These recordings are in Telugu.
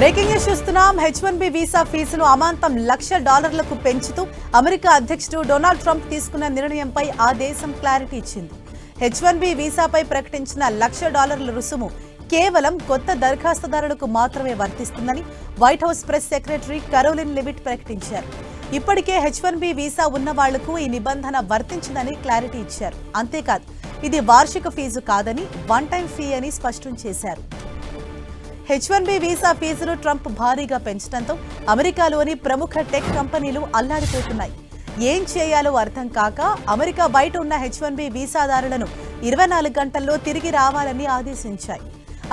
బ్రేకింగ్ న్యూస్ చూస్తున్నాం. హెచ్ వన్ బి వీసా ఫీజును అమాంతం లక్ష డాలర్లకు పెంచుతూ అమెరికా అధ్యక్షుడు డొనాల్డ్ ట్రంప్ తీసుకున్న నిర్ణయంపై ఆ దేశం క్లారిటీ ఇచ్చింది. హెచ్ వన్ బి వీసాపై ప్రకటించిన లక్ష డాలర్ల రుసుము కేవలం కొత్త దరఖాస్తుదారులకు మాత్రమే వర్తిస్తుందని White House press secretary Karoline Leavitt ప్రకటించారు. ఇప్పటికే హెచ్ వన్ బి వీసా ఉన్న వాళ్ళకు ఈ నిబంధన వర్తించదని క్లారిటీ ఇచ్చారు. అంతేకాదు ఇది వార్షిక ఫీజు కాదని వన్ టైం ఫీ అని స్పష్టం చేశారు. హెచ్ వన్ బి వీసా ఫీజును ట్రంప్ భారీగా పెంచడంతో అమెరికాలోని ప్రముఖ టెక్ కంపెనీలు అల్లాడిపోతున్నాయి. ఏం చేయాలో అర్థం కాక అమెరికా బయట ఉన్న హెచ్ వన్ బి వీసాదారులను ఇరవై నాలుగు గంటల్లో తిరిగి రావాలని ఆదేశించాయి.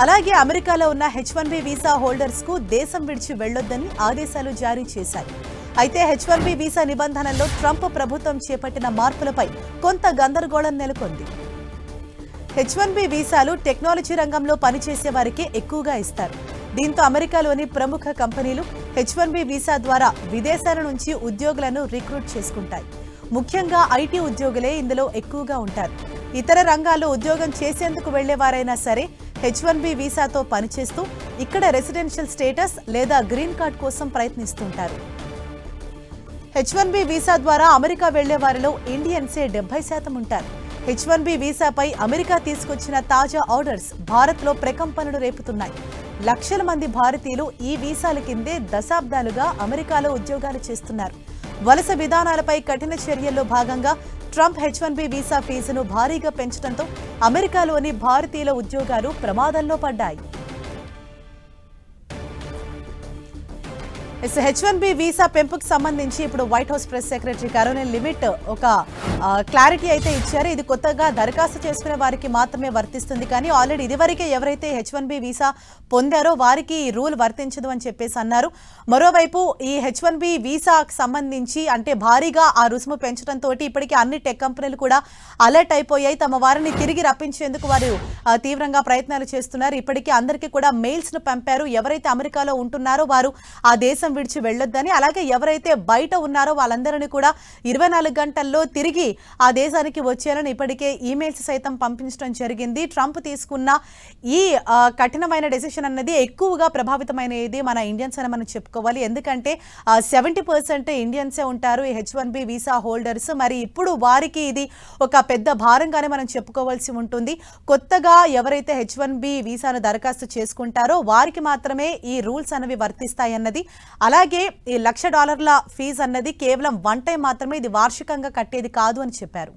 అలాగే అమెరికాలో ఉన్న హెచ్ వన్ బి వీసా హోల్డర్స్కు దేశం విడిచి వెళ్ళొద్దని ఆదేశాలు జారీ చేశాయి. అయితే హెచ్ వన్ బి వీసా నిబంధనల్లో ట్రంప్ ప్రభుత్వం చేపట్టిన మార్పులపై కొంత గందరగోళం నెలకొంది. హెచ్ వన్ బి వీసాలు టెక్నాలజీ రంగంలో పనిచేసే వారికి ఎక్కువగా ఇస్తారు. దీంతో అమెరికాలోని ప్రముఖ కంపెనీలు హెచ్ వన్ బి వీసా ద్వారా విదేశాల నుంచి ఉద్యోగులను రిక్రూట్ చేసుకుంటాయి. ముఖ్యంగా ఐటీ ఉద్యోగులే ఇందులో ఎక్కువగా ఉంటారు. ఇతర రంగాల్లో ఉద్యోగం చేసేందుకు వెళ్ళేవారైనా సరే హెచ్ వన్ బి వీసాతో పనిచేస్తూ ఇక్కడ రెసిడెన్షియల్ స్టేటస్ లేదా గ్రీన్ కార్డ్ కోసం ప్రయత్నిస్తుంటారు. హెచ్ వన్ బి వీసా ద్వారా అమెరికా వెళ్ళే వారిలో ఇండియన్సే డెబ్బై శాతం ఉంటారు. హెచ్ వన్ బి వీసాపై అమెరికా తీసుకొచ్చిన తాజా ఆర్డర్స్ భారత్లో ప్రకంపనలు రేపుతున్నాయి. లక్షల మంది భారతీయులు ఈ వీసాల కిందే దశాబ్దాలుగా అమెరికాలో ఉద్యోగాలు చేస్తున్నారు. వలస విధానాలపై కఠిన చర్యల్లో భాగంగా Trump H one B visa ఫీజును భారీగా పెంచడంతో అమెరికాలోని భారతీయుల ఉద్యోగాలు ప్రమాదంలో పడ్డాయి. హెచ్ వన్ బి వీసా పెంపుకు సంబంధించి ఇప్పుడు White House press secretary Karoline Leavitt ఒక క్లారిటీ అయితే ఇచ్చారు. ఇది కొత్తగా దరఖాస్తు చేసుకునే వారికి మాత్రమే వర్తిస్తుంది. కానీ ఆల్రెడీ ఇదివరకే ఎవరైతే హెచ్ వన్ బి వీసా పొందారో వారికి ఈ రూల్ వర్తించదు అని చెప్పేసి అన్నారు. మరోవైపు ఈ హెచ్ వన్ బి వీసాకు సంబంధించి అంటే భారీగా ఆ రుసుము పెంచడంతో ఇప్పటికే అన్ని టెక్ కంపెనీలు కూడా అలర్ట్ అయిపోయాయి. తమ వారిని తిరిగి రప్పించేందుకు వారు తీవ్రంగా ప్రయత్నాలు చేస్తున్నారు. ఇప్పటికే అందరికీ కూడా మెయిల్స్ను పంపారు. ఎవరైతే అమెరికాలో ఉంటున్నారో వారు ఆ దేశం విడిచి వెళ్ళొద్దని అలాగే ఎవరైతే బయట ఉన్నారో వాళ్ళందరినీ కూడా ఇరవై నాలుగు గంటల్లో తిరిగి ఆ దేశానికి వచ్చేయాలని ఇప్పటికే ఈమెయిల్స్ సైతం పంపించడం జరిగింది. ట్రంప్ తీసుకున్న ఈ కఠినమైన డెసిషన్ అన్నది ఎక్కువగా ప్రభావితమైనది మన ఇండియన్స్ అని మనం చెప్పుకోవాలి. ఎందుకంటే సెవెంటీ పర్సెంట్ ఇండియన్సే ఉంటారు ఈ H one B visa holders. మరి ఇప్పుడు వారికి ఇది ఒక పెద్ద భారంగానే మనం చెప్పుకోవాల్సి ఉంటుంది. కొత్తగా ఎవరైతే హెచ్ వన్ బి వీసాను దరఖాస్తు చేసుకుంటారో వారికి మాత్రమే ఈ రూల్స్ అనేవి వర్తిస్తాయన్నది అలాగే ఈ లక్ష డాలర్ల ఫీజు అన్నది కేవలం వన్ టైం మాత్రమే ఇది వార్షికంగా కట్టేది కాదు అని చెప్పారు.